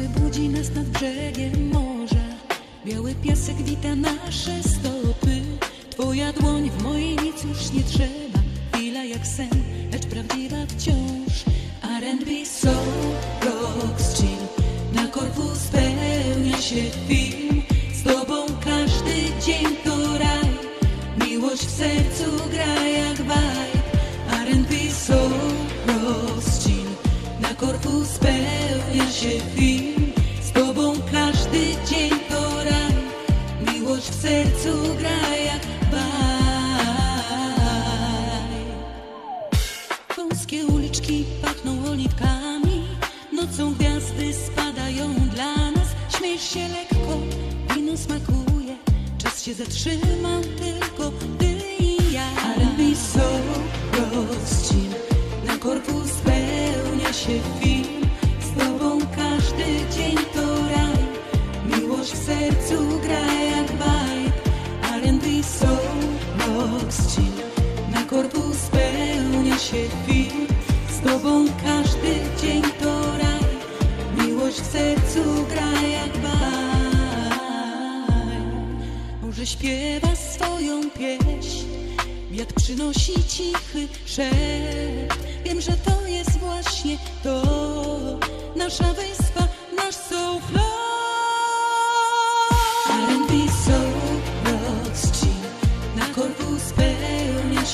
Budzi nas nad brzegiem morza. Biały piasek wita nasze stopy. Twoja dłoń w mojej nic już nie trzeba. Chwila jak sen, lecz prawdziwa wciąż. R&B, soul, rock, chill. Na korpu spełnia się film. Z tobą każdy dzień to raj. Miłość w sercu gra jak vibe R&B, soul, rock, chill. Na korpu spełnia się film sercu gra jak baj. Wąskie uliczki pachną oliwkami Nocą gwiazdy spadają dla nas. Śmiesz się lekko, wino smakuje Czas się zatrzyma tylko ty i ja. R&B soul, rozcin korpus spełnia się film Z tobą każdy dzień to raj. Miłość w sercu gra jak baj Może śpiewa swoją pieśń Wiatr przynosi cichy szept Wiem, że to jest właśnie to Nasza wyspa,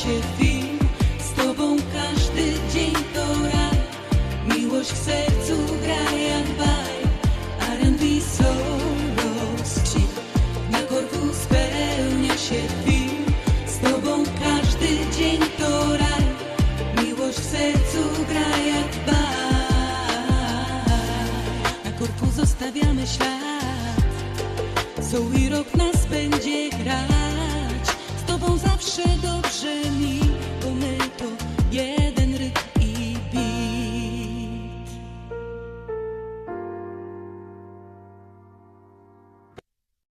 się film. Z tobą każdy dzień to raj. Miłość w sercu gra jak baj. R&B soul rozcin Na korpu spełnia się film. Z tobą każdy dzień to raj. Miłość w sercu gra jak baj. Na korpu zostawiamy ślad. Soul i rok nas będzie grać